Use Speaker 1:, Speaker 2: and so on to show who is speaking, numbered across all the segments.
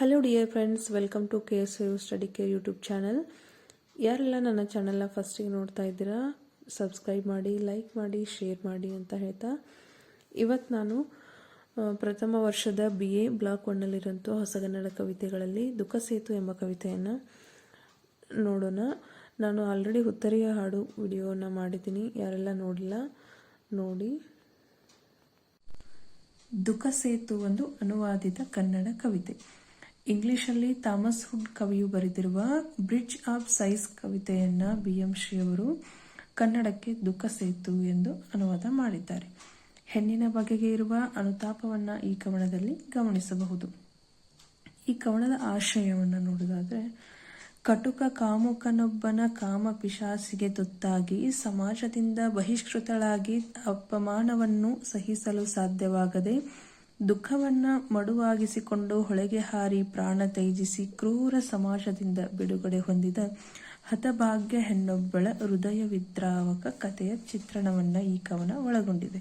Speaker 1: Hello dear friends welcome to K S U study care YouTube channel ಯಾರೆಲ್ಲ ನನ್ನ ಚಾನಲ್ನ ಫಸ್ಟಿಗೆ ನೋಡ್ತಾ ಇದ್ದೀರಾ ಸಬ್ಸ್ಕ್ರೈಬ್ ಮಾಡಿ ಲೈಕ್ ಮಾಡಿ ಶೇರ್ ಮಾಡಿ ಅಂತ ಹೇಳ್ತಾ ಇವತ್ತು ನಾನು ಪ್ರಥಮ ವರ್ಷದ ಬಿ ಎ ಬ್ಲಾಕ್ ಒನ್ನಲ್ಲಿರೋಂಥ ಹೊಸಗನ್ನಡ ಕವಿತೆಗಳಲ್ಲಿ ದುಃಖ ಸೇತು ಎಂಬ ಕವಿತೆಯನ್ನು ನೋಡೋಣ. ನಾನು ಆಲ್ರೆಡಿ ಉತ್ತರಿಯ ಹಾಡು ವಿಡಿಯೋನ ಮಾಡಿದ್ದೀನಿ. ಯಾರೆಲ್ಲ ನೋಡಿಲ್ಲ, ನೋಡಿ. ದುಃಖ ಸೇತು ಒಂದು ಅನುವಾದಿತ ಕನ್ನಡ ಕವಿತೆ. ಇಂಗ್ಲಿಷಲ್ಲಿ ಥಾಮಸ್ ಹುಡ್ ಕವಿಯು ಬರೆದಿರುವ ಬ್ರಿಡ್ಜ್ ಆಫ್ ಸೈಸ್ ಕವಿತೆಯನ್ನು ಬಿ ಎಂ ಶ್ರೀ ಅವರು ಕನ್ನಡಕ್ಕೆ ದುಃಖ ಸೇತು ಎಂದು ಅನುವಾದ ಮಾಡಿದ್ದಾರೆ. ಹೆಣ್ಣಿನ ಬಗೆಗೆ ಇರುವ ಅನುತಾಪವನ್ನು ಈ ಕವನದಲ್ಲಿ ಗಮನಿಸಬಹುದು. ಈ ಕವನದ ಆಶಯವನ್ನು ನೋಡೋದಾದರೆ ಕಟುಕ ಕಾಮುಕನೊಬ್ಬನ ಕಾಮ ಪಿಶಾಸಿಗೆ ತುತ್ತಾಗಿ ಸಮಾಜದಿಂದ ಬಹಿಷ್ಕೃತಳಾಗಿ ಅಪಮಾನವನ್ನು ಸಹಿಸಲು ಸಾಧ್ಯವಾಗದೆ ದುಃಖವನ್ನ ಮಡುವಾಗಿಸಿಕೊಂಡು ಹೊಳೆಗೆ ಹಾರಿ ಪ್ರಾಣ ತ್ಯಜಿಸಿ ಕ್ರೂರ ಸಮಾಜದಿಂದ ಬಿಡುಗಡೆ ಹೊಂದಿದ ಹತಭಾಗ್ಯ ಹೆಣ್ಣೊಬ್ಬಳ ಹೃದಯ ವಿದ್ರಾವಕ ಕಥೆಯ ಚಿತ್ರಣವನ್ನ ಈ ಕವನ ಒಳಗೊಂಡಿದೆ.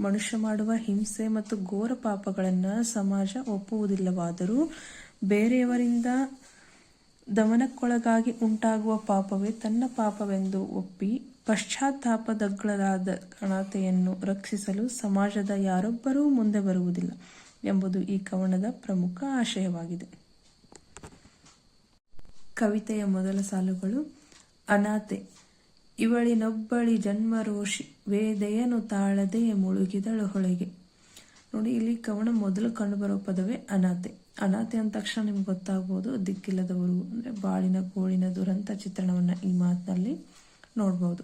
Speaker 1: ಮನುಷ್ಯ ಮಾಡುವ ಹಿಂಸೆ ಮತ್ತು ಘೋರ ಪಾಪಗಳನ್ನ ಸಮಾಜ ಒಪ್ಪುವುದಿಲ್ಲವಾದರೂ ಬೇರೆಯವರಿಂದ ದಮನಕ್ಕೊಳಗಾಗಿ ಉಂಟಾಗುವ ಪಾಪವೇ ತನ್ನ ಪಾಪವೆಂದು ಒಪ್ಪಿ ಪಶ್ಚಾತ್ತಾಪದಗ್ಗಳಾದ ಅನಾಥೆಯನ್ನು ರಕ್ಷಿಸಲು ಸಮಾಜದ ಯಾರೊಬ್ಬರೂ ಮುಂದೆ ಬರುವುದಿಲ್ಲ ಎಂಬುದು ಈ ಕವನದ ಪ್ರಮುಖ ಆಶಯವಾಗಿದೆ. ಕವಿತೆಯ ಮೊದಲ ಸಾಲುಗಳು ಅನಾಥೆ ಇವಳಿನೊಬ್ಬಳಿ ಜನ್ಮರೋಷಿ, ವೇದೆಯನು ತಾಳದೆ ಮುಳುಗಿದಳು ಹೊಳೆಗೆ. ನೋಡಿ, ಇಲ್ಲಿ ಕವನ ಮೊದಲು ಕಂಡುಬರುವ ಪದವೇ ಅನಾಥೆ ಅನಾಥೆ ಅಂದ ತಕ್ಷಣ ನಿಮ್ಗೆ ಗೊತ್ತಾಗ್ಬೋದು, ದಿಕ್ಕಿಲ್ಲದವರು ಅಂದರೆ ಬಾಳಿನ ಕೋಳಿನ ದುರಂತ ಚಿತ್ರಣವನ್ನು ಈ ಮಾತಿನಲ್ಲಿ ನೋಡಬಹುದು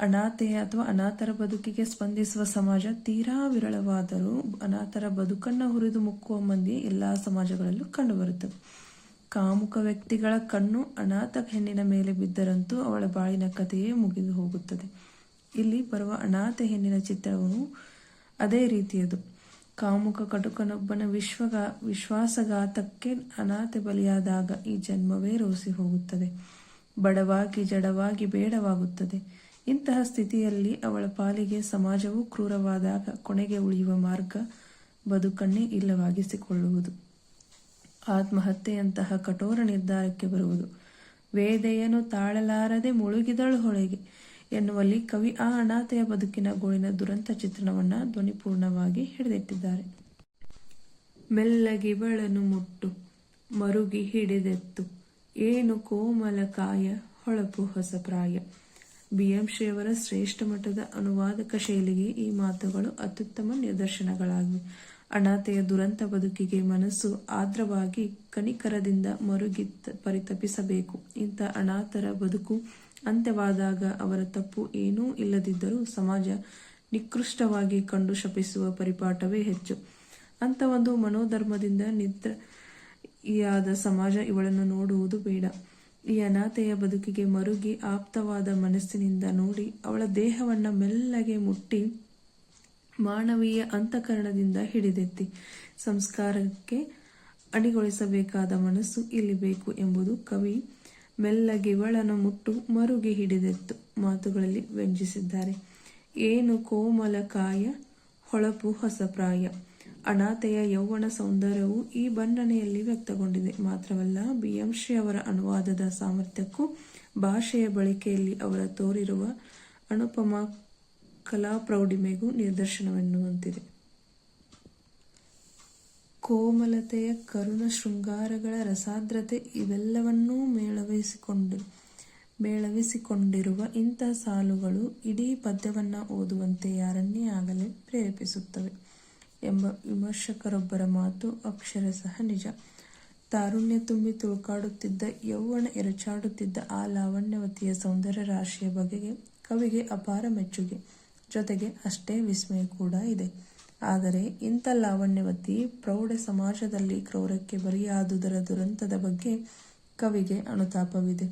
Speaker 1: ಅನಾಥೆ ಅಥವಾ ಅನಾಥರ ಬದುಕಿಗೆ ಸ್ಪಂದಿಸುವ ಸಮಾಜ ತೀರಾ ವಿರಳವಾದರೂ ಅನಾಥರ ಬದುಕನ್ನ ಹುರಿದು ಮುಕ್ಕುವ ಮಂದಿ ಎಲ್ಲಾ ಸಮಾಜಗಳಲ್ಲೂ ಕಂಡುಬರುತ್ತದೆ ಕಾಮುಕ ವ್ಯಕ್ತಿಗಳ ಕಣ್ಣು ಅನಾಥ ಹೆಣ್ಣಿನ ಮೇಲೆ ಬಿದ್ದರಂತೂ ಅವಳ ಬಾಳಿನ ಕಥೆಯೇ ಮುಗಿದು ಹೋಗುತ್ತದೆ. ಇಲ್ಲಿ ಬರುವ ಅನಾಥ ಹೆಣ್ಣಿನ ಚಿತ್ರವನ್ನು ಅದೇ ರೀತಿಯದು. ಕಾಮುಕ ಕಟುಕನೊಬ್ಬನ ವಿಶ್ವಗ, ವಿಶ್ವಾಸಘಾತಕ್ಕೆ ಅನಾಥ ಬಲಿಯಾದಾಗ ಈ ಜನ್ಮವೇ ರೋಸಿ ಹೋಗುತ್ತದೆ. ಬಡವಾಗಿ ಜಡವಾಗಿ ಬೇಡವಾಗುತ್ತದೆ. ಇಂತಹ ಸ್ಥಿತಿಯಲ್ಲಿ ಅವಳ ಪಾಲಿಗೆ ಸಮಾಜವು ಕ್ರೂರವಾದಾಗ ಕೊನೆಗೆ ಉಳಿಯುವ ಮಾರ್ಗ ಬದುಕನ್ನೇ ಇಲ್ಲವಾಗಿಸಿಕೊಳ್ಳುವುದು. ಆತ್ಮಹತ್ಯೆಯಂತಹ ಕಠೋರ ನಿರ್ಧಾರಕ್ಕೆ ಬರುವುದು. ವೇದೆಯನ್ನು ತಾಳಲಾರದೆ ಮುಳುಗಿದಳು ಹೊಳೆಗೆ. ಎನ್ನುವಲ್ಲಿ ಕವಿ ಆ ಅನಾಥೆಯ ಬದುಕಿನ ಗೋಳಿನ ದುರಂತ ಚಿತ್ರಣವನ್ನ ಧ್ವನಿಪೂರ್ಣವಾಗಿ ಹಿಡಿದಿಟ್ಟಿದ್ದಾರೆ. ಮೆಲ್ಲಗಿವಳನು ಮುಟ್ಟು, ಮರುಗಿ ಹಿಡಿದೆತ್ತು, ಏನು ಕೋಮಲ ಕಾಯ, ಹೊಳಪು ಹೊಸ ಪ್ರಾಯ ಬಿ. ಎಂ. ಶ್ರೀಯವರ ಶ್ರೇಷ್ಠ ಮಟ್ಟದ ಅನುವಾದಕ ಶೈಲಿಗೆ ಈ ಮಾತುಗಳು ಅತ್ಯುತ್ತಮ ನಿದರ್ಶನಗಳಾಗಿವೆ. ಅನಾಥೆಯ ದುರಂತ ಬದುಕಿಗೆ ಮನಸ್ಸು ಆದ್ರವಾಗಿ ಕನಿಕರದಿಂದ ಮರುಗಿ ಪರಿತಪಿಸಬೇಕು. ಇಂಥ ಅನಾಥರ ಬದುಕು ಅಂತ್ಯವಾದಾಗ ಅವರ ತಪ್ಪು ಏನೂ ಇಲ್ಲದಿದ್ದರೂ ಸಮಾಜ ನಿಕೃಷ್ಟವಾಗಿ ಕಂಡು ಶಪಿಸುವ ಪರಿಪಾಠವೇ ಹೆಚ್ಚು. ಅಂತ ಒಂದು ಮನೋಧರ್ಮದಿಂದ ನಿದ್ರೆಯಾದ ಸಮಾಜ ಇವಳನ್ನು ನೋಡುವುದು ಬೇಡ. ಈ ಅನಾಥೆಯ ಬದುಕಿಗೆ ಮರುಗಿ ಆಪ್ತವಾದ ಮನಸ್ಸಿನಿಂದ ನೋಡಿ ಅವಳ ದೇಹವನ್ನ ಮೆಲ್ಲಗೆ ಮುಟ್ಟಿ ಮಾನವೀಯ ಅಂತಃಕರಣದಿಂದ ಹಿಡಿದೆತ್ತಿ ಸಂಸ್ಕಾರಕ್ಕೆ ಅಣಿಗೊಳಿಸಬೇಕಾದ ಮನಸ್ಸು ಇಲ್ಲಿ ಬೇಕು ಎಂಬುದು ಕವಿ ಮೆಲ್ಲಗಿವಳನು ಮುಟ್ಟು ಮರುಗಿ ಹಿಡಿದೆತ್ತು. ಮಾತುಗಳಲ್ಲಿ ವ್ಯಂಜಿಸಿದ್ದಾರೆ ಏನು ಕೋಮಲ ಕಾಯ ಹೊಳಪು ಹೊಸ ಪ್ರಾಯ ಅನಾಥೆಯ ಯೌವನ ಸೌಂದರ್ಯವು ಈ ಬಣ್ಣನೆಯಲ್ಲಿ ವ್ಯಕ್ತಗೊಂಡಿದೆ. ಮಾತ್ರವಲ್ಲ ಬಿ ಎಂ ಶ್ರೀ ಅವರ ಅನುವಾದದ ಸಾಮರ್ಥ್ಯಕ್ಕೂ ಭಾಷೆಯ ಬಳಕೆಯಲ್ಲಿ ಅವರ ತೋರಿರುವ ಅನುಪಮ ಕಲಾ ಪ್ರೌಢಿಮೆಗೂ ನಿದರ್ಶನವೆನ್ನುವಂತಿದೆ. ಕೋಮಲತೆಯ, ಕರುಣ ಶೃಂಗಾರಗಳ ರಸಾದ್ರತೆ ಇವೆಲ್ಲವನ್ನೂ ಮೇಳವಿಸಿಕೊಂಡು, ಮೇಳವಿಸಿಕೊಂಡಿರುವ ಇಂತಹ ಸಾಲುಗಳು ಇಡೀ ಪದ್ಯವನ್ನ ಓದುವಂತೆ ಯಾರನ್ನೇ ಆಗಲೇ ಪ್ರೇರೇಪಿಸುತ್ತವೆ ಎಂಬ ವಿಮರ್ಶಕರೊಬ್ಬರ ಮಾತು ಅಕ್ಷರಶಃ ನಿಜ. ತಾರುಣ್ಯ ತುಂಬಿ ತುಳುಕಾಡುತ್ತಿದ್ದ, ಯೌವನ ಎರಚಾಡುತ್ತಿದ್ದ ಆ ಲಾವಣ್ಯವತಿಯ ಸೌಂದರ್ಯ ರಾಶಿಯ ಬಗೆಗೆ, ಕವಿಗೆ ಅಪಾರ ಮೆಚ್ಚುಗೆ, ಜೊತೆಗೆ ಅಷ್ಟೇ ವಿಸ್ಮಯ ಕೂಡ ಇದೆ. ಆದರೆ ಇಂಥ ಲಾವಣ್ಯವತಿ ಪ್ರೌಢ ಸಮಾಜದಲ್ಲಿ ಕ್ರೌರಕ್ಕೆ ಬಲಿಯಾದುದರ ದುರಂತದ ಬಗ್ಗೆ ಕವಿಗೆ ಅನುತಾಪವಿದೆ.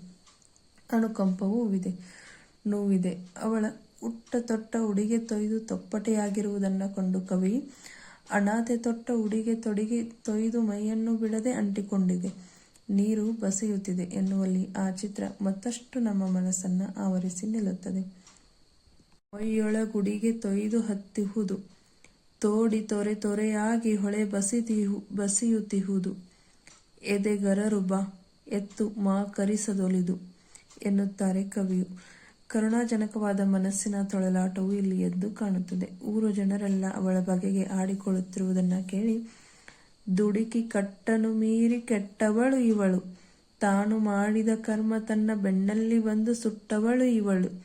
Speaker 1: ಅನುಕಂಪವೂ ಇದೆ ನೋವಿದೆ. ಅವಳ ಉಟ್ಟ ತೊಟ್ಟ ಉಡಿಗೆ ತೊಯ್ದು ತೊಪ್ಪಟೆಯಾಗಿರುವುದನ್ನು ಕಂಡು ಕವಿ ಅನಾಥೆ ತೊಟ್ಟ ಉಡಿಗೆ ತೊಡಿಗೆ ತೊಯ್ದು ಮೈಯನ್ನು ಬಿಡದೆ ಅಂಟಿಕೊಂಡಿದೆ. ನೀರು ಬಸಿಯುತ್ತಿದೆ ಎನ್ನುವಲ್ಲಿ ಆ ಚಿತ್ರ ಮತ್ತಷ್ಟು ನಮ್ಮ ಮನಸ್ಸನ್ನು ಆವರಿಸಿ ನಿಲ್ಲುತ್ತದೆ. ಮೈಯೊಳಗುಡಿಗೆ ತೊಯ್ದು ಹತ್ತಿಹುದು. ತೋಡಿ ತೊರೆ ತೊರೆಯಾಗಿ ಹೊಳೆ ಬಸಿದಿಹು ಬಸಿಯುತ್ತಿಹುದು. ಬಾ, ಎತ್ತು ಮಾ ಕರಿಸದೊಲಿದು, ಎನ್ನುತ್ತಾರೆ ಕವಿಯು. ಕರುಣಾಜನಕವಾದ ಮನಸ್ಸಿನ ತೊಳಲಾಟವು ಇಲ್ಲಿ ಎದ್ದು ಕಾಣುತ್ತದೆ. ಊರು ಜನರೆಲ್ಲ ಅವಳ ಬಗೆಗೆ ಆಡಿಕೊಳ್ಳುತ್ತಿರುವುದನ್ನು ಕೇಳಿ, ದುಡುಕಿ ಕಟ್ಟನು ಮೀರಿ ಕೆಟ್ಟವಳು ಇವಳು. ತಾನು ಮಾಡಿದ ಕರ್ಮ ತನ್ನ ಬೆನ್ನಲ್ಲಿ ಬಂದು ಸುಟ್ಟವಳು ಇವಳು.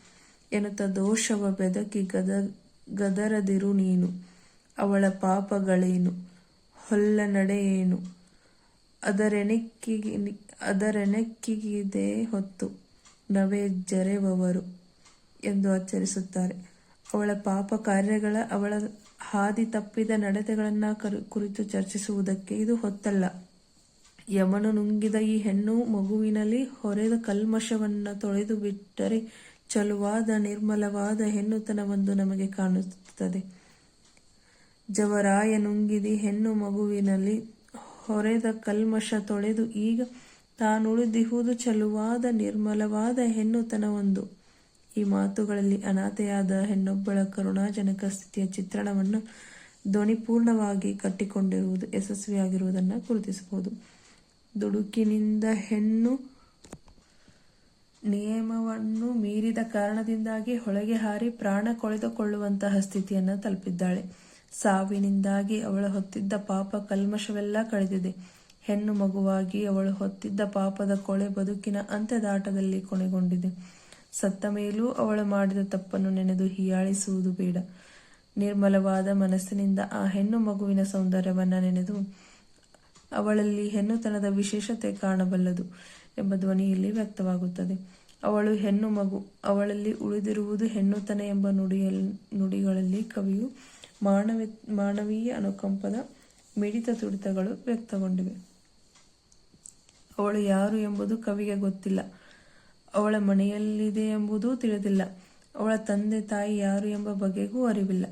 Speaker 1: ಎನ್ನುತ್ತ ದೋಷವ ಬೆದಕಿ ಗದ, ಗದರದಿರು ನೀನು. ಅವಳ ಪಾಪಗಳೇನು? ಹೊಲ್ಲ ನಡೆಯೇನು? ಅದರೆನೆಕ್ಕಿಗೆ ಅದರೆನೆಕ್ಕಿಗಿದೆ ಹೊತ್ತು ನವೆ ಜರೆವವರು ಎಂದು ಆಚರಿಸುತ್ತಾರೆ. ಅವಳ ಪಾಪ ಕಾರ್ಯಗಳ, ಅವಳ ಹಾದಿ ತಪ್ಪಿದ ನಡತೆಗಳನ್ನ ಕುರಿತು ಚರ್ಚಿಸುವುದಕ್ಕೆ ಇದು ಹೊತ್ತಲ್ಲ. ಯಮನು ನುಂಗಿದ ಈ ಹೆಣ್ಣು ಮಗುವಿನಲ್ಲಿ ಹೊರೆದ ಕಲ್ಮಶವನ್ನ ತೊಳೆದು ಬಿಟ್ಟರೆ ಚಲುವಾದ ನಿರ್ಮಲವಾದ ಹೆಣ್ಣುತನವೊಂದು ನಮಗೆ ಕಾಣುತ್ತದೆ. ಜವರಾಯ ನುಂಗಿದಿ ಹೆಣ್ಣು ಮಗುವಿನಲ್ಲಿ ಹೊರೆದ ಕಲ್ಮಶ ತೊಳೆದು ಈಗ ತಾನುಳಿದಿಹುದು ಚಲುವಾದ ನಿರ್ಮಲವಾದ ಹೆಣ್ಣುತನವೊಂದು. ಈ ಮಾತುಗಳಲ್ಲಿ ಅನಾಥೆಯಾದ ಹೆಣ್ಣೊಬ್ಬಳ ಕರುಣಾಜನಕ ಸ್ಥಿತಿಯ ಚಿತ್ರಣವನ್ನು ಧ್ವನಿಪೂರ್ಣವಾಗಿ ಕಟ್ಟಿಕೊಂಡಿರುವುದು ಯಶಸ್ವಿಯಾಗಿರುವುದನ್ನು ಗುರುತಿಸಬಹುದು. ದುಡುಕಿನಿಂದ ಹೆಣ್ಣು ನಿಯಮವನ್ನು ಮೀರಿದ ಕಾರಣದಿಂದಾಗಿ ಹೊಳಗೆ ಹಾರಿ ಪ್ರಾಣ ಕೊಳೆದುಕೊಳ್ಳುವಂತಹ ಸ್ಥಿತಿಯನ್ನು ತಲುಪಿದ್ದಾಳೆ. ಸಾವಿನಿಂದಾಗಿ ಅವಳು ಹೊತ್ತಿದ್ದ ಪಾಪ ಕಲ್ಮಶವೆಲ್ಲ ಕಳೆದಿದೆ. ಹೆಣ್ಣು ಮಗುವಾಗಿ ಅವಳು ಹೊತ್ತಿದ್ದ ಪಾಪದ ಕೊಳೆ ಬದುಕಿನ ಅಂತ್ಯದಾಟದಲ್ಲಿ ಕೊನೆಗೊಂಡಿದೆ. ಸತ್ತ ಮೇಲೂ ಅವಳು ಮಾಡಿದ ತಪ್ಪನ್ನು ನೆನೆದು ಹೀಯಾಳಿಸುವುದು ಬೇಡ. ನಿರ್ಮಲವಾದ ಮನಸ್ಸಿನಿಂದ ಆ ಹೆಣ್ಣು ಮಗುವಿನ ಸೌಂದರ್ಯವನ್ನು ನೆನೆದು, ಅವಳಲ್ಲಿ ಹೆಣ್ಣುತನದ ವಿಶೇಷತೆ ಕಾಣಬಲ್ಲದು ಎಂಬ ಧ್ವನಿಯಲ್ಲಿ ವ್ಯಕ್ತವಾಗುತ್ತದೆ. ಅವಳು ಹೆಣ್ಣು ಮಗು, ಅವಳಲ್ಲಿ ಉಳಿದಿರುವುದು ಹೆಣ್ಣುತನ ಎಂಬ ನುಡಿಯಲ್ಲಿ ನುಡಿಗಳಲ್ಲಿ ಕವಿಯು ಮಾನವ ಮಾನವೀಯ ಅನುಕಂಪದ ಮಿಡಿತ ತುಡಿತಗಳು ವ್ಯಕ್ತಗೊಂಡಿವೆ. ಅವಳು ಯಾರು ಎಂಬುದು ಕವಿಗೆ ಗೊತ್ತಿಲ್ಲ. ಅವಳ ಮನೆಯಲ್ಲಿದೆ ಎಂಬುದೂ ತಿಳಿದಿಲ್ಲ. ಅವಳ ತಂದೆ ತಾಯಿ ಯಾರು ಎಂಬ ಬಗೆಗೂ ಅರಿವಿಲ್ಲ.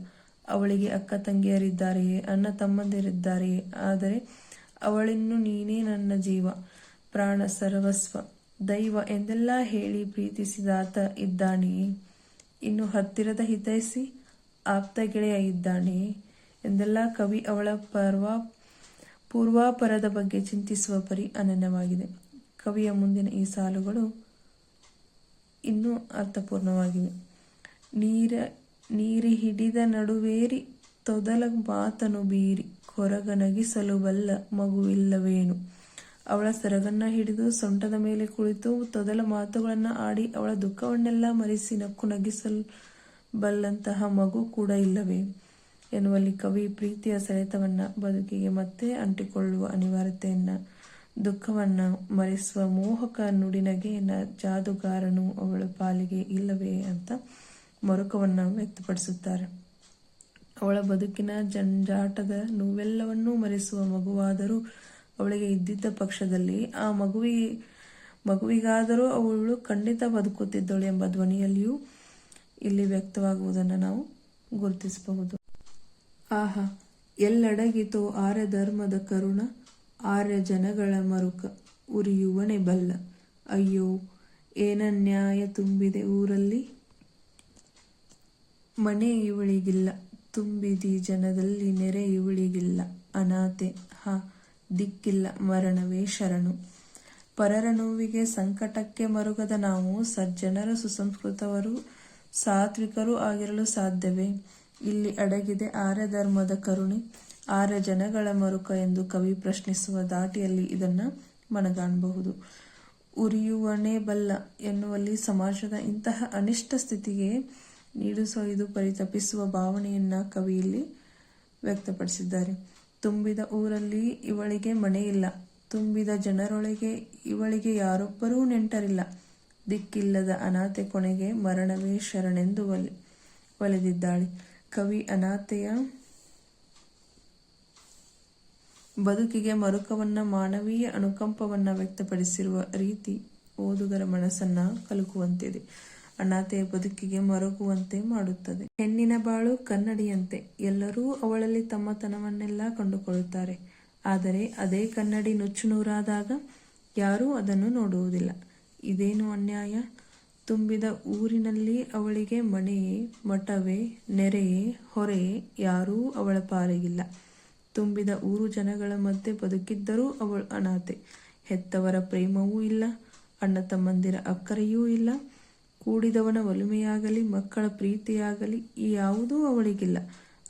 Speaker 1: ಅವಳಿಗೆ ಅಕ್ಕ ತಂಗಿಯರಿದ್ದಾರೆಯೇ, ಅಣ್ಣ ತಮ್ಮಂದಿರಿದ್ದಾರೆಯೇ, ಆದರೆ ಅವಳಿನ್ನು ನೀನೇ ನನ್ನ ಜೀವ, ಪ್ರಾಣ ಸರ್ವಸ್ವ, ದೈವ ಎಂದೆಲ್ಲ ಹೇಳಿ ಪ್ರೀತಿಸಿದಾತ ಇದ್ದಾನೆಯೇ? ಇನ್ನು ಹತ್ತಿರದ ಹಿತೈಸಿ? ಆಪ್ತ ಗೆಳೆಯ ಇದ್ದಾನೆ ಎಂದೆಲ್ಲ ಕವಿ ಅವಳ ಪರ್ವಾ, ಪೂರ್ವಾಪರದ ಬಗ್ಗೆ ಚಿಂತಿಸುವ ಪರಿ ಅನನ್ಯವಾಗಿದೆ. ಕವಿಯ ಮುಂದಿನ ಈ ಸಾಲುಗಳು ಇನ್ನೂ ಅರ್ಥಪೂರ್ಣವಾಗಿವೆ. ನೀರ ನೀರಿ ಹಿಡಿದ ನಡುವೇರಿ ತೊದಲ ಮಾತನು ಬೀರಿ ಕೊರಗನಗಿಸಲು ಬಲ್ಲ ಮಗುವಿಲ್ಲವೇನು? ಅವಳ ಸರಗನ್ನ ಹಿಡಿದು ಸೊಂಟದ ಮೇಲೆ ಕುಳಿತು ತೊದಲ ಮಾತುಗಳನ್ನು ಆಡಿ ಅವಳ ದುಃಖವನ್ನೆಲ್ಲ ಮರೆಸಿ ನಕ್ಕು ನಗಿಸಲು ಬಲ್ಲಂತಹ ಮಗು ಕೂಡ ಇಲ್ಲವೇ? ಎನ್ನುವಲ್ಲಿ ಕವಿ ಪ್ರೀತಿಯ ಸೆಳೆತವನ್ನ ಬದುಕಿಗೆ ಮತ್ತೆ ಅಂಟಿಕೊಳ್ಳುವ ಅನಿವಾರ್ಯತೆಯನ್ನ, ದುಃಖವನ್ನ ಮರೆಸುವ ಮೋಹಕ ನುಡಿನಗೆಯನ್ನ ಜಾದುಗಾರನು ಅವಳ ಪಾಲಿಗೆ ಇಲ್ಲವೇ ಅಂತ ಮರುಕವನ್ನ ವ್ಯಕ್ತಪಡಿಸುತ್ತಾರೆ. ಅವಳ ಬದುಕಿನ ಜಂಜಾಟದ ನೋವೆಲ್ಲವನ್ನೂ ಮರೆಸುವ ಮಗುವಾದರೂ ಅವಳಿಗೆ ಇದ್ದಿದ್ದ ಪಕ್ಷದಲ್ಲಿ ಆ ಮಗುವಿ ಮಗುವಿಗಾದರೂ ಅವಳು ಖಂಡಿತ ಬದುಕುತ್ತಿದ್ದಳು ಎಂಬ ಧ್ವನಿಯಲ್ಲಿಯೂ ಇಲ್ಲಿ ವ್ಯಕ್ತವಾಗುವುದನ್ನು ನಾವು ಗುರುತಿಸಬಹುದು. ಆಹಾ, ಎಲ್ಲಡಗಿತೋ ಆರ್ಯ ಧರ್ಮದ ಕರುಣ, ಆರ್ಯ ಜನಗಳ ಮರುಕ ಉರಿಯುವನೆ ಬಲ್ಲ. ಅಯ್ಯೋ ಏನನ್ಯಾಯ ತುಂಬಿದೆ ಊರಲ್ಲಿ? ಮನೆ ಇವಳಿಗಿಲ್ಲ, ತುಂಬಿದಿ ಜನದಲ್ಲಿ ನೆರೆ ಇವಳಿಗಿಲ್ಲ. ಅನಾಥೆ ಹ, ದಿಕ್ಕಿಲ್ಲ ಮರಣವೇ ಶರಣು. ಪರರ ನೋವಿಗೆ ಸಂಕಟಕ್ಕೆ ಮರುಗದ ನಾವು ಸಜ್ಜನರ ಸುಸಂಸ್ಕೃತವರು ಸಾತ್ವಿಕರೂ ಆಗಿರಲು ಸಾಧ್ಯವೇ? ಇಲ್ಲಿ ಅಡಗಿದೆ ಆರ್ಯ ಧರ್ಮದ ಕರುಣೆ. ಆರ್ಯ ಜನಗಳ ಮರುಕ ಎಂದು ಕವಿ ಪ್ರಶ್ನಿಸುವ ದಾಟಿಯಲ್ಲಿ ಇದನ್ನ ಮನಗಾಣಬಹುದು. ಉರಿಯುವನೇ ಬಲ್ಲ ಎನ್ನುವಲ್ಲಿ ಸಮಾಜದ ಇಂತಹ ಅನಿಷ್ಟ ಸ್ಥಿತಿಗೆ ನೀಡಿಸೊಯ್ದು ಪರಿತಪಿಸುವ ಭಾವನೆಯನ್ನ ಕವಿಯಲ್ಲಿ ವ್ಯಕ್ತಪಡಿಸಿದ್ದಾರೆ. ತುಂಬಿದ ಊರಲ್ಲಿ ಇವಳಿಗೆ ಮನೆಯಿಲ್ಲ ತುಂಬಿದ ಜನರೊಳಗೆ ಇವಳಿಗೆ ಯಾರೊಬ್ಬರೂ ನೆಂಟರಿಲ್ಲ. ದಿಕ್ಕಿಲ್ಲದ ಅನಾಥೆ ಕೊನೆಗೆ ಮರಣವೇ ಶರಣೆಂದು ಒಲೆ ಒಲೆದಿದ್ದಾಳೆ ಕವಿ ಅನಾಥೆಯ ಬದುಕಿಗೆ ಮರುಕವನ್ನ, ಮಾನವೀಯ ಅನುಕಂಪವನ್ನ ವ್ಯಕ್ತಪಡಿಸಿರುವ ರೀತಿ ಓದುಗರ ಮನಸ್ಸನ್ನ ಕಲುಕುವಂತಿದೆ. ಅನಾಥೆಯ ಬದುಕಿಗೆ ಮರುಗುವಂತೆ ಮಾಡುತ್ತದೆ. ಹೆಣ್ಣಿನ ಬಾಳು ಕನ್ನಡಿಯಂತೆ. ಎಲ್ಲರೂ ಅವಳಲ್ಲಿ ತಮ್ಮತನವನ್ನೆಲ್ಲ ಕಂಡುಕೊಳ್ಳುತ್ತಾರೆ. ಆದರೆ ಅದೇ ಕನ್ನಡಿ ನುಚ್ಚು ನೂರಾದಾಗ ಯಾರೂ ಅದನ್ನು ನೋಡುವುದಿಲ್ಲ. ಇದೇನು ಅನ್ಯಾಯ? ತುಂಬಿದ ಊರಿನಲ್ಲಿ ಅವಳಿಗೆ ಮನೆಯೇ ಮಠವೇ, ನೆರೆಯೇ, ಹೊರೆಯೇ, ಯಾರೂ ಅವಳ ಪಾಲಿಗಿಲ್ಲ. ತುಂಬಿದ ಊರು ಜನಗಳ ಮಧ್ಯೆ ಬದುಕಿದ್ದರೂ ಅವಳು ಅನಾಥೆ. ಹೆತ್ತವರ ಪ್ರೇಮವೂ ಇಲ್ಲ, ಅಣ್ಣ ತಮ್ಮಂದಿರ ಅಕ್ಕರೆಯೂ ಇಲ್ಲ. ಕೂಡಿದವನ ಒಲುಮೆಯಾಗಲಿ, ಮಕ್ಕಳ ಪ್ರೀತಿಯಾಗಲಿ, ಈ ಯಾವುದೂ ಅವಳಿಗಿಲ್ಲ.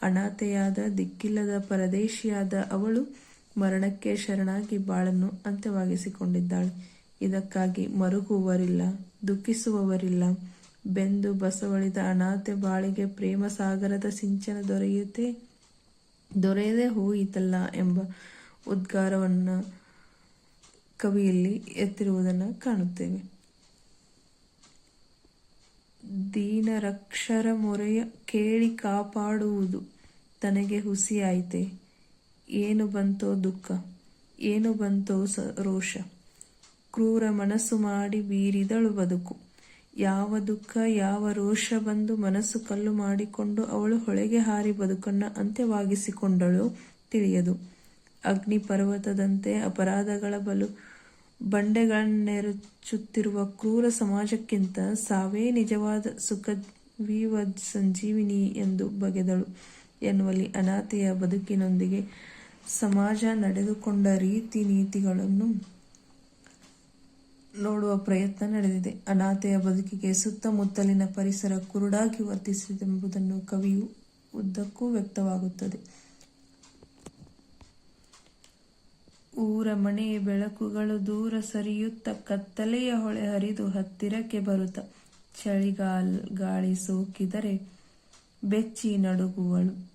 Speaker 1: ಅನಾಥೆಯಾದ, ದಿಕ್ಕಿಲ್ಲದ ಪರದೇಶಿಯಾದ ಅವಳು ಮರಣಕ್ಕೆ ಶರಣಾಗಿ ಬಾಳನ್ನು ಅಂತ್ಯವಾಗಿಸಿಕೊಂಡಿದ್ದಾಳೆ. ಇದಕ್ಕಾಗಿ ಮರುಗುವವರಿಲ್ಲ ದುಃಖಿಸುವವರಿಲ್ಲ. ಬೆಂದು ಬಸವಳಿದ ಅನಾಥೆ ಬಾಳಿಗೆ ಪ್ರೇಮ ಸಾಗರದ ಸಿಂಚನ ದೊರೆಯುತ್ತೆ? ದೊರೆಯದೇ ಹೋಯಿತಲ್ಲ ಎಂಬ ಉದ್ಗಾರವನ್ನು ಕವಿಯಲ್ಲಿ ಎತ್ತಿರುವುದನ್ನು ಕಾಣುತ್ತೇವೆ. ದೀನರಕ್ಷರ ಮೊರೆಯ ಕೇಳಿ ಕಾಪಾಡುವುದು ತನಗೆ ಹುಸಿಯಾಯಿತೆ. ಏನು ಬಂತೋ ದುಃಖ, ಏನು ಬಂತೋ ರೋಷ. ಕ್ರೂರ ಮನಸ್ಸು ಮಾಡಿ ಬೀರಿದಳು ಬದುಕು. ಯಾವ ದುಃಖ, ಯಾವ ರೋಷ ಬಂದು ಮನಸ್ಸು ಕಲ್ಲು ಮಾಡಿಕೊಂಡು ಅವಳು ಹೊಳೆಗೆ ಹಾರಿ ಬದುಕನ್ನು ಅಂತ್ಯವಾಗಿಸಿಕೊಂಡಳು ತಿಳಿಯದು. ಅಗ್ನಿ ಪರ್ವತದಂತೆ ಅಪರಾಧಗಳ ಬಲು ಬಂಡೆಗಳನ್ನೆರಚುತ್ತಿರುವ ಕ್ರೂರ ಸಮಾಜಕ್ಕಿಂತ ಸಾವೇ ನಿಜವಾದ ಸುಖ ವಿವ ಸಂಜೀವಿನಿ ಎಂದು ಬಗೆದಳು ಎನ್ನುವಲ್ಲಿ ಅನಾಥೆಯ ಬದುಕಿನೊಂದಿಗೆ ಸಮಾಜ ನಡೆದುಕೊಂಡ ರೀತಿ ನೀತಿಗಳನ್ನು ನೋಡುವ ಪ್ರಯತ್ನ ನಡೆದಿದೆ. ಅನಾಥೆಯ ಬದುಕಿಗೆ ಸುತ್ತಮುತ್ತಲಿನ ಪರಿಸರ ಕುರುಡಾಗಿ ವರ್ತಿಸಿದೆಂಬುದನ್ನು ಕವಿಯು ಉದ್ದಕ್ಕೂ ವ್ಯಕ್ತವಾಗುತ್ತದೆ. ಊರ ಮನೆ ಬೆಳಕುಗಳು ದೂರ ಸರಿಯುತ್ತ ಕತ್ತಲೆಯ ಹೊಳೆ ಹರಿದು ಹತ್ತಿರಕ್ಕೆ ಬರುತ್ತ ಚಳಿಗಾಲ್ ಗಾಳಿ ಸೋಕಿದರೆ ಬೆಚ್ಚಿ ನಡುಗುವಳು.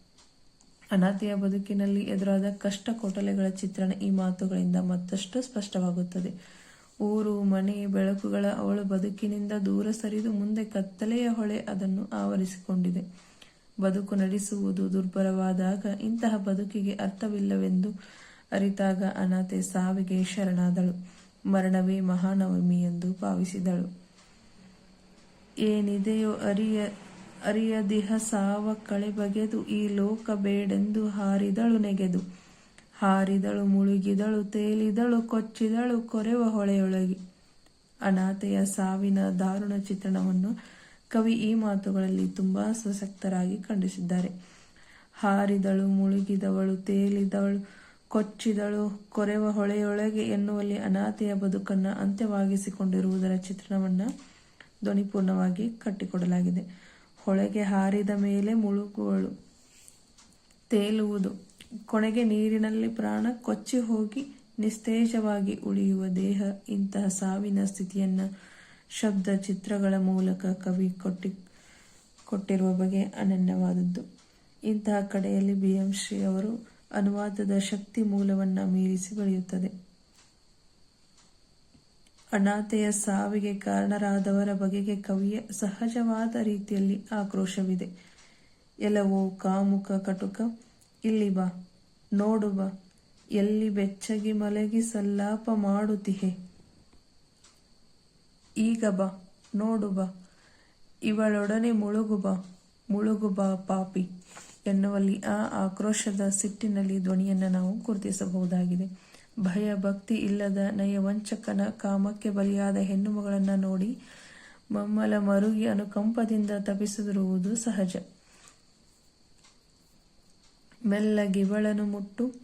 Speaker 1: ಅನಾಥೆಯ ಬದುಕಿನಲ್ಲಿ ಎದುರಾದ ಕಷ್ಟ ಕೊಟಲೆಗಳ ಚಿತ್ರಣ ಈ ಮಾತುಗಳಿಂದ ಮತ್ತಷ್ಟು ಸ್ಪಷ್ಟವಾಗುತ್ತದೆ. ಊರು, ಮನೆ, ಬೆಳಕುಗಳ ಅವಳ ಬದುಕಿನಿಂದ ದೂರ ಸರಿದು ಮುಂದೆ ಕತ್ತಲೆಯ ಹೊಳೆ ಅದನ್ನು ಆವರಿಸಿಕೊಂಡಿದೆ. ಬದುಕು ನಡೆಸುವುದು ದುರ್ಬಲವಾದಾಗ ಇಂತಹ ಬದುಕಿಗೆ ಅರ್ಥವಿಲ್ಲವೆಂದು ಅರಿತಾಗ ಅನಾಥೆ ಸಾವಿಗೆ ಶರಣಾದಳು. ಮರಣವೇ ಮಹಾನವಮಿ ಎಂದು ಭಾವಿಸಿದಳು. ಏನಿದೆಯೋ ಅರಿಯ, ಅರಿಯದಿಹ ಸಾವ ಕಳೆ ಬಗೆದು ಈ ಲೋಕ ಬೇಡೆಂದು ಹಾರಿದಳು ನೆಗೆದು. ಹಾರಿದಳು, ಮುಳುಗಿದಳು, ತೇಲಿದಳು, ಕೊಚ್ಚಿದಳು, ಕೊರೆವ ಹೊಳೆಯೊಳಗೆ. ಅನಾಥೆಯ ಸಾವಿನ ದಾರುಣ ಚಿತ್ರಣವನ್ನು ಕವಿ ಈ ಮಾತುಗಳಲ್ಲಿ ತುಂಬಾ ಸಶಕ್ತರಾಗಿ ಖಂಡಿಸಿದ್ದಾರೆ. ಹಾರಿದಳು, ಮುಳುಗಿದವಳು, ತೇಲಿದವಳು, ಕೊಚ್ಚಿದಳು, ಕೊರೆವ ಹೊಳೆಯೊಳಗೆ ಎನ್ನುವಲ್ಲಿ ಅನಾಥೆಯ ಬದುಕನ್ನು ಅಂತ್ಯವಾಗಿಸಿಕೊಂಡಿರುವುದರ ಚಿತ್ರಣವನ್ನು ಧ್ವನಿಪೂರ್ಣವಾಗಿ ಕಟ್ಟಿಕೊಡಲಾಗಿದೆ. ಹೊಳೆಗೆ ಹಾರಿದ ಮೇಲೆ ಮುಳುಗುವಳು, ತೇಲುವುದು ಕೊನೆಗೆ ನೀರಿನಲ್ಲಿ ಪ್ರಾಣ ಕೊಚ್ಚಿ ಹೋಗಿ ನಿಸ್ತೇಜವಾಗಿ ಉಳಿಯುವ ದೇಹ, ಇಂತಹ ಸಾವಿನ ಸ್ಥಿತಿಯನ್ನು ಶಬ್ದ ಚಿತ್ರಗಳ ಮೂಲಕ ಕವಿ ಕೊಟ್ಟಿ ಕೊಟ್ಟಿರುವ ಬಗೆ ಅನನ್ಯವಾದದ್ದು. ಇಂತಹ ಕಡೆಯಲ್ಲಿ ಬಿ. ಎಂ. ಶ್ರೀ ಅವರು ಅನುವಾದದ ಶಕ್ತಿ ಮೂಲವನ್ನು ಮೀರಿಸಿ ಬೆಳೆಯುತ್ತದೆ. ಅನಾಥೆಯ ಸಾವಿಗೆ ಕಾರಣರಾದವರ ಬಗೆಗೆ ಕವಿಯ ಸಹಜವಾದ ರೀತಿಯಲ್ಲಿ ಆಕ್ರೋಶವಿದೆ. ಎಲ್ಲವೂ ಕಾಮುಕ ಕಟುಕ ಇಲ್ಲಿ ಬಾ, ನೋಡು ಬಾ, ಎಲ್ಲಿ ಬೆಚ್ಚಗಿ ಮಲಗಿ ಸಲ್ಲಾಪ ಮಾಡುತ್ತಿಹೆ ಈಗ ಬಾ, ನೋಡು ಬಾ, ಇವಳೊಡನೆ ಮುಳುಗು ಬಾ ಮುಳುಗು ಬಾ ಪಾಪಿ ಎನ್ನುವಲ್ಲಿ ಆ ಆಕ್ರೋಶದ ಸಿಟ್ಟಿನಲ್ಲಿ ಧ್ವನಿಯನ್ನು ನಾವು ಗುರುತಿಸಬಹುದಾಗಿದೆ. ಭಯ, ಭಕ್ತಿ ಇಲ್ಲದ ನಯವಂಚಕನ ಕಾಮಕ್ಕೆ ಬಲಿಯಾದ ಹೆಣ್ಣು ಮಗಳನ್ನು ನೋಡಿ ಮಮ್ಮಲ ಮರುಗಿ ಅನುಕಂಪದಿಂದ ತಪಿಸಿದಿರುವುದು ಸಹಜ. ಮೆಲ್ಲಗಿವಳನು ಮುಟ್ಟು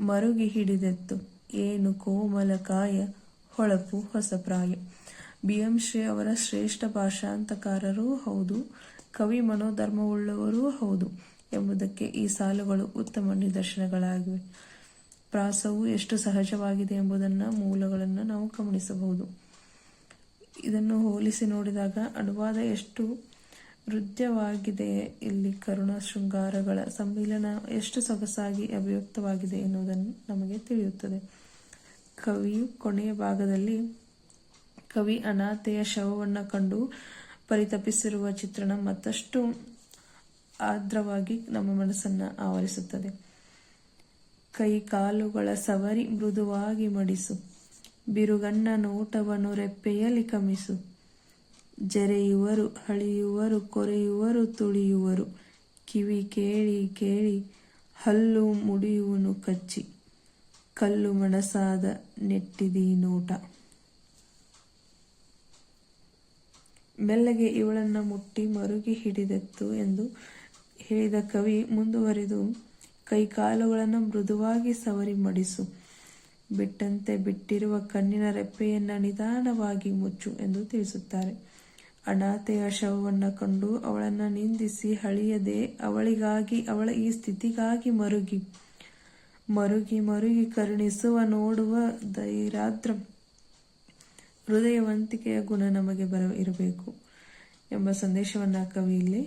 Speaker 1: ಮರುಗಿ ಹಿಡಿದೆತ್ತು. ಏನು ಕೋಮಲ ಕಾಯ, ಹೊಳಪು ಹೊಸ ಪ್ರಾಯ. ಬಿ ಎಂ ಶ್ರೀ ಅವರ ಶ್ರೇಷ್ಠ ಭಾಷಾಂತಕಾರರೂ ಹೌದು, ಕವಿ ಮನೋಧರ್ಮವುಳ್ಳವರೂ ಹೌದು ಎಂಬುದಕ್ಕೆ ಈ ಸಾಲುಗಳು ಉತ್ತಮ ನಿದರ್ಶನಗಳಾಗಿವೆ. ಪ್ರಾಸವು ಎಷ್ಟು ಸಹಜವಾಗಿದೆ ಎಂಬುದನ್ನು ಮೂಲಗಳನ್ನು ನಾವು ಗಮನಿಸಬಹುದು. ಇದನ್ನು ಹೋಲಿಸಿ ನೋಡಿದಾಗ ಅನುವಾದ ಎಷ್ಟು ಹೃದಯವಾಗಿದೆ ಇಲ್ಲಿ ಕರುಣ ಶೃಂಗಾರಗಳ ಸಮ್ಮಿಲನ ಎಷ್ಟು ಸೊಗಸಾಗಿ ಅಭಿವ್ಯಕ್ತವಾಗಿದೆ ಎನ್ನುವುದನ್ನು ನಮಗೆ ತಿಳಿಯುತ್ತದೆ. ಕವಿಯು ಕೊನೆಯ ಭಾಗದಲ್ಲಿ, ಕವಿ ಅನಾಥೆಯ ಶವವನ್ನು ಕಂಡು ಪರಿತಪಿಸಿರುವ ಚಿತ್ರಣ ಮತ್ತಷ್ಟು ಆರ್ದ್ರವಾಗಿ ನಮ್ಮ ಮನಸ್ಸನ್ನು ಆವರಿಸುತ್ತದೆ. ಕೈ ಕಾಲುಗಳ ಸವರಿ ಮೃದುವಾಗಿ ಮಡಿಸು. ಬಿರುಗಣ್ಣ ನೋಟವನ್ನು ರೆಪ್ಪೆಯಲ್ಲಿ ಕಮಿಸು. ಜರೆಯುವರು, ಹಳಿಯುವರು, ಕೊರೆಯುವರು, ತುಳಿಯುವರು. ಕಿವಿ ಕೇಳಿ ಕೇಳಿ ಹಲ್ಲು ಮುಡಿಯುವನು ಕಚ್ಚಿ. ಕಲ್ಲು ಮಣಸಾದ ನೆಟ್ಟಿದಿ ನೋಟ. ಮೆಲ್ಲಗೆ ಇವಳನ್ನ ಮುಟ್ಟಿ ಮರುಗಿ ಹಿಡಿದತ್ತು ಎಂದು ಹೇಳಿದ ಕವಿ ಮುಂದುವರಿದು, ಕೈಕಾಲುಗಳನ್ನು ಮೃದುವಾಗಿ ಸವರಿ ಮಡಿಸು. ಬಿಟ್ಟಂತೆ ಬಿಟ್ಟಿರುವ ಕಣ್ಣಿನ ರೆಪ್ಪೆಯನ್ನ ನಿಧಾನವಾಗಿ ಮುಚ್ಚು ಎಂದು ತಿಳಿಸುತ್ತಾರೆ. ಅನಾಥೆಯ ಶವವನ್ನು ಕಂಡು ಅವಳನ್ನು ನಿಂದಿಸಿ ಹಳಿಯದೆ ಅವಳಿಗಾಗಿ ಅವಳ ಈ ಸ್ಥಿತಿಗಾಗಿ ಮರುಗಿ. ಮರುಗಿ ಮರುಗಿ ಕರುಣಿಸುವ ನೋಡುವ ದೈರಾದ್ರ ಹೃದಯವಂತಿಕೆಯ ಗುಣ ನಮಗೆ ಬರ ಇರಬೇಕು ಎಂಬ ಸಂದೇಶವನ್ನು ಕವಿ ಇಲ್ಲಿ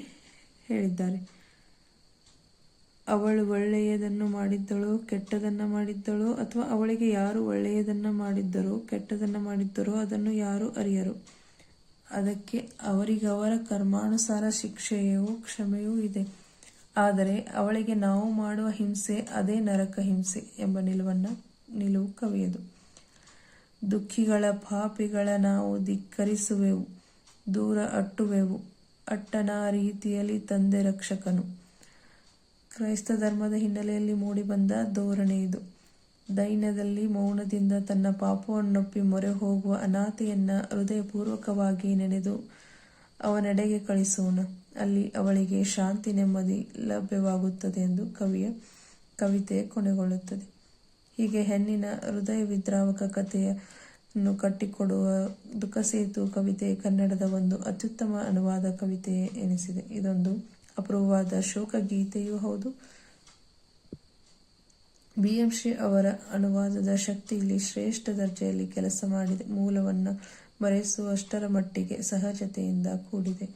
Speaker 1: ಹೇಳಿದ್ದಾರೆ. ಅವಳು ಒಳ್ಳೆಯದನ್ನು ಮಾಡಿದ್ದಳು ಕೆಟ್ಟದನ್ನು ಮಾಡಿದ್ದಳೋ ಅಥವಾ ಅವಳಿಗೆ ಯಾರು ಒಳ್ಳೆಯದನ್ನು ಮಾಡಿದ್ದರೋ ಕೆಟ್ಟದನ್ನು ಮಾಡಿದ್ದರೋ ಅದನ್ನು ಯಾರು ಅರಿಯರು? ಅದಕ್ಕೆ ಅವರಿಗವರ ಕರ್ಮಾನುಸಾರ ಶಿಕ್ಷೆಯೂ ಕ್ಷಮೆಯೂ ಇದೆ. ಆದರೆ ಅವಳಿಗೆ ನಾವು ಮಾಡುವ ಹಿಂಸೆ ಅದೇ ನರಕ ಹಿಂಸೆ ಎಂಬ ನಿಲುವನ್ನು, ನಿಲುವು ಕವಿಯದು. ದುಃಖಿಗಳ ಪಾಪಿಗಳ ನಾವು ಧಿಕ್ಕರಿಸುವೆವು, ದೂರ ಅಟ್ಟುವೆವು. ಅಟ್ಟನ ರೀತಿಯಲ್ಲಿ ತಂದೆ ರಕ್ಷಕನು. ಕ್ರೈಸ್ತ ಧರ್ಮದ ಹಿನ್ನೆಲೆಯಲ್ಲಿ ಮೂಡಿಬಂದ ಧೋರಣೆ ಇದು. ದೈನ್ಯದಲ್ಲಿ ಮೌನದಿಂದ ತನ್ನ ಪಾಪವನ್ನೊಪ್ಪಿ ಮೊರೆ ಹೋಗುವ ಅನಾಥೆಯನ್ನ ಹೃದಯಪೂರ್ವಕವಾಗಿ ನೆನೆದು ಅವನೆಡೆಗೆ ಕಳಿಸೋಣ. ಅಲ್ಲಿ ಅವಳಿಗೆ ಶಾಂತಿ ನೆಮ್ಮದಿ ಲಭ್ಯವಾಗುತ್ತದೆ ಎಂದು ಕವಿಯ ಕವಿತೆ ಕೊನೆಗೊಳ್ಳುತ್ತದೆ. ಹೀಗೆ ಹೆಣ್ಣಿನ ಹೃದಯ ವಿದ್ರಾವಕ ಕಥೆಯನ್ನು ಕಟ್ಟಿಕೊಡುವ ದುಃಖಸೇತು ಕವಿತೆ ಕನ್ನಡದ ಒಂದು ಅತ್ಯುತ್ತಮ ಅನುವಾದ ಕವಿತೆ ಎನಿಸಿದೆ. ಇದೊಂದು ಅಪೂರ್ವವಾದ ಶೋಕ ಗೀತೆಯೂ ಹೌದು. ಬಿ ಎಂ ಶ್ರೀ ಅವರ ಅನುವಾದದ ಶಕ್ತಿ ಇಲ್ಲಿ ಶ್ರೇಷ್ಠ ದರ್ಜೆಯಲ್ಲಿ ಕೆಲಸ ಮಾಡಿದೆ. ಮೂಲವನ್ನು ಮರೆಸುವಷ್ಟರ ಮಟ್ಟಿಗೆ ಸಹಜತೆಯಿಂದ ಕೂಡಿದೆ.